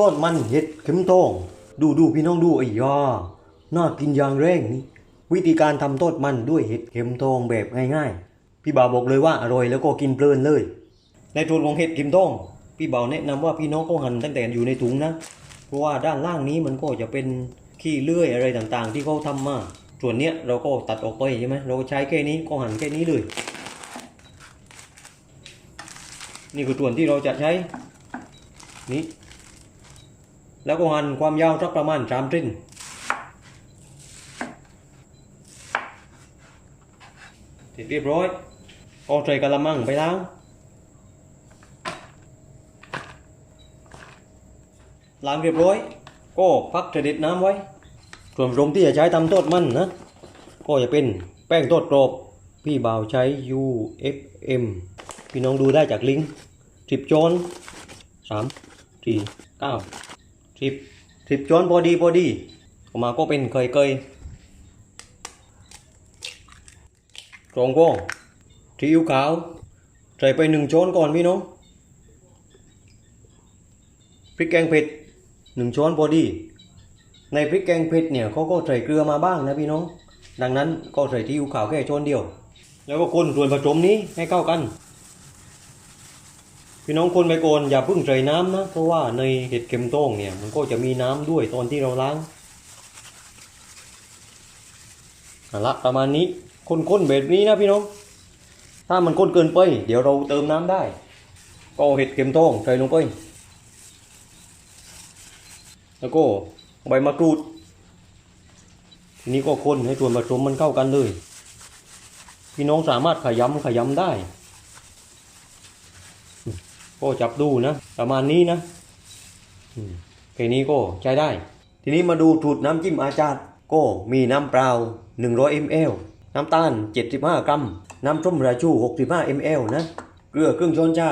ต้นมันเห็ดเข็มทอง ดูดูพี่น้องดูไอ้ยาน่ากินอย่างแรงนี่วิธีการทำต้นมันด้วยเห็ดเข็มทองแบบง่ายๆ พี่บ่าวบอกเลยว่าอร่อยแล้วก็กินเพลินเลย ในส่วนของเห็ดเข็มทอง พี่บ่าวแนะนำว่าพี่น้องก็หั่นตั้งแต่อยู่ในถุงนะเพราะว่าด้านล่างนี้มันก็จะเป็นขี้เลื่อยอะไรต่างๆ ที่เขาทำมาส่วนเนี้ยเราก็ตัดออกไปใช่ไหมเราใช้แค่นี้ก็หั่นแค่นี้เลย นี่คือส่วนที่เราจะใช้นี่ แล้วก็หั่นความยาวสักประมาณสามเซนเสร็จเรียบร้อยก็ใส่กะละมังไปแล้างล้างเรียบร้อย ก็พักเสด็จน้ำไว้ ส่วนผสมที่จะใช้ทำโทษมันนะ ก็จะเป็นแป้งโทษกรอบ พี่บ่าวใช้ UFM พี่น้องดูได้จากลิงก์สิบจอนสามสี่เก้า สิบสิบจอนพอดีพอดีออกมาก็เป็นเคยเคยตรงก็ซีอิ๊วขาวใส่ไปหนึ่งช้อนก่อนพี่น้องพริกแกงเผ็ดหนึ่งช้อนพอดี ในพริกแกงเผ็ดเนี่ยเขาก็ใส่เกลือมาบ้างนะพี่น้อง ดังนั้นก็ใส่ที่อยู่ขาวแค่ช้อนเดียว แล้วก็คนส่วนผสมนี้ให้เข้ากัน พี่น้องคนไปก่อนอย่าเพิ่งใส่น้ำนะเพราะว่าในเห็ดเข็มโต้งเนี่ย มันก็จะมีน้ำด้วยตอนที่เราล้างเอาละประมาณนี้คนๆแบบนี้นะพี่น้องถ้ามันข้นเกินไป เดี๋ยวเราเติมน้ำได้ ก็เห็ดเข็มโต้งใส่ลงไปแล้วก็ใบมะกรูด ทีนี้ก็คนให้ส่วนผสมมันเข้ากันเลย พี่น้องสามารถขยำขยำได้ ก็จับดูนะประมาณนี้นะอืมแค่นี้ก็ใช้ได้ ทีนี้มาดูสูตรน้ำจิ้มอาจารย์ก็มีน้ำเปล่า 100 ml น้ำตาล 75 กรัม น้ำส้มสายชู 65 ml นะ เกลือครึ่งช้อนชา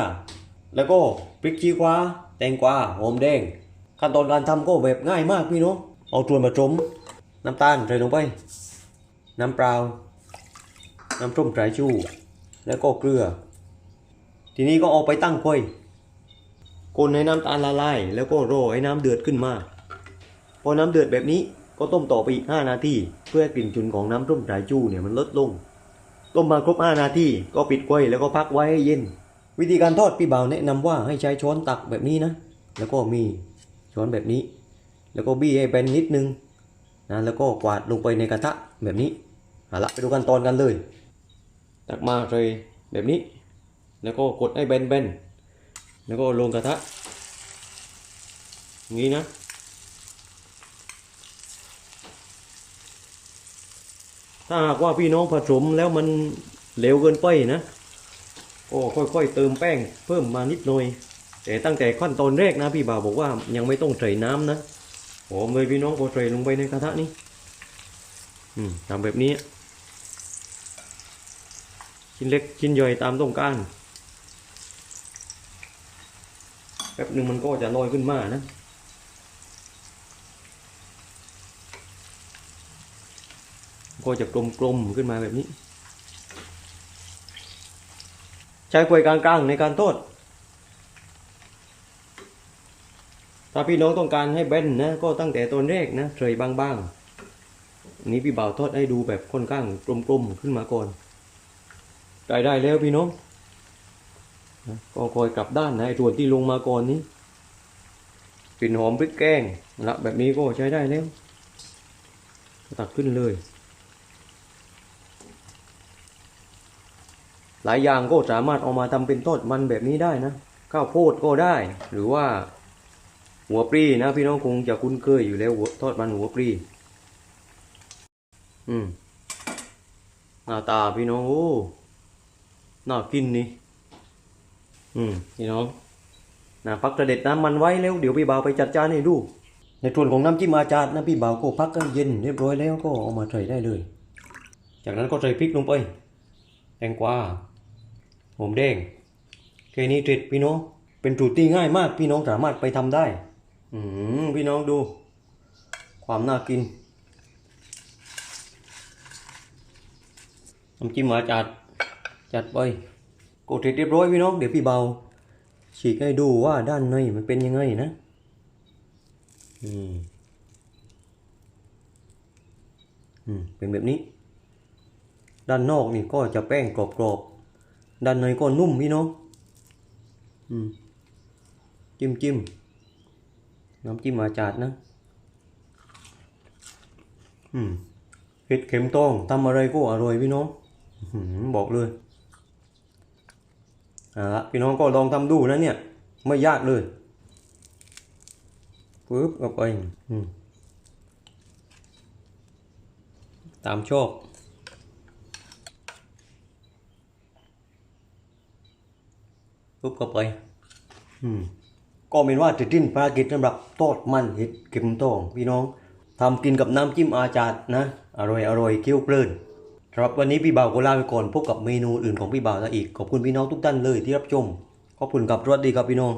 แล้วก็พริกชี้ฟ้า แตงกวา หอมแดง ขั้นตอนการทำก็แบบง่ายมากพี่น้อง เอาส่วนผสมน้ำตาลใส่ลงไป น้ำเปล่า น้ำส้มสายชู แล้วก็เกลือ ทีนี้ก็เอาไปตั้งไฟคนให้น้ำตาลละลายแล้วก็รอให้น้ำเดือดขึ้นมา พอน้ำเดือดแบบนี้ก็ต้มต่อไปอีก 5 นาทีเพื่อให้กลิ่นฉุนของน้ำส้มสายชูเนี่ยมันลดลง ต้มมาครบ 5 นาทีก็ปิดไฟแล้วก็พักไว้ให้เย็น วิธีการทอดพี่บ่าวแนะนำว่าให้ใช้ช้อนตักแบบนี้นะ แล้วก็มีช้อนแบบนี้ แล้วก็บี้ให้เป็นนิดนึงนะแล้วก็กวาดลงไปในกระทะแบบนี้เอาละไปดูขั้นตอนกันเลย ตักมาเลยแบบนี้ แล้วก็กดให้เบนๆ แล้วก็ลงกระทะงี้นะ ถ้าหากว่าพี่น้องผสมแล้วมันเหลวเกินไปนะก็ค่อยๆเติมแป้งเพิ่มมานิดหน่อย แต่ตั้งแต่ขั้นตอนแรกนะพี่บ่าวบอกว่ายังไม่ต้องใส่น้ำนะหอมเลยพี่น้องก็ใส่ลงไปในกระทะนี้อืมทำแบบนี้ ชิ้นเล็กชิ้นย่อยตามต้องการ แป๊บหนึ่งมันก็จะลอยขึ้นมานะ ก็จะกลมๆขึ้นมาแบบนี้ ใช้กลวยกลางๆในการทอดถ้าพี่น้องต้องการให้เบนนะก็ตั้งแต่ตอนแรกนะเฉยบางๆนี้พี่บ่าวทอดให้ดูแบบค่อนข้างกลมๆขึ้นมาก่อนได้ได้แล้วพี่น้อง ก็คอยกลับด้านนะไอ้ส่วนที่ลงมาก่อนนี้กลิ่นหอมพริกแกงละแบบนี้ก็ใช้ได้แล้ว ตักขึ้นเลย หลายอย่างก็สามารถเอามาทำเป็นทอดมันแบบนี้ได้นะ ข้าวโพดก็ได้ หรือว่า หัวปรีนะพี่น้องคงจะคุ้นเคยอยู่แล้วหัวทอดมันหัวปรีอืมหน้าตาพี่น้องโอ้น่ากินนี่ อืมพี่น้องนะพักกระเด็ดน้ำมันไว้แล้วเดี๋ยวพี่บ่าวไปจัดจานให้ดู ในส่วนของน้ำจิ้มอาจารย์นะพี่บ่าวก็พักก็เย็นเรียบร้อยแล้วก็เอามาใส่ได้เลย จากนั้นก็ใส่พริกลงไปแตงกวาหอมแดงแค่นี้เสร็จพี่น้อง เป็นสูตรที่ง่ายมากพี่น้องสามารถไปทำได้ อืมพี่น้องดู ความน่ากินน้ำจิ้มอาจัดจัดไป กดเสร็จเรียบร้อยพี่น้องเดี๋ยวพี่เบา ฉีกให้ดูว่าด้านในมันเป็นยังไงนะอืมอืมเป็นแบบนี้ ด้านนอกนี่ก็จะแป้งกรอบๆด้านในก็นุ่มพี่น้องอืมจิ้มจิ้มน้ำจิ้มอาจาดนะ อืมเห็ดเข็มตองทำอะไรก็อร่อยพี่น้องบอกเลย ละพี่น้องก็ลองทำดูนะเนี่ย ไม่ยากเลยปึ๊บเอาไปตามชอบปุ๊บเข้าไปก็เป็นว่าจะดิ้นภารกิจสำหรับทอดมันเห็ดเข็มทองพี่น้องทำกินกับน้ำจิ้มอาจารย์นะ อร่อยอร่อยเคี้ยวเพลิน สำหรับวันนี้พี่บ่าวก็ลาไปก่อนพบกับเมนูอื่นของพี่บ่าวแล้วอีกขอบคุณพี่น้องทุกท่านเลยที่รับชมขอบคุณกับรวัสดีครับพี่น้อง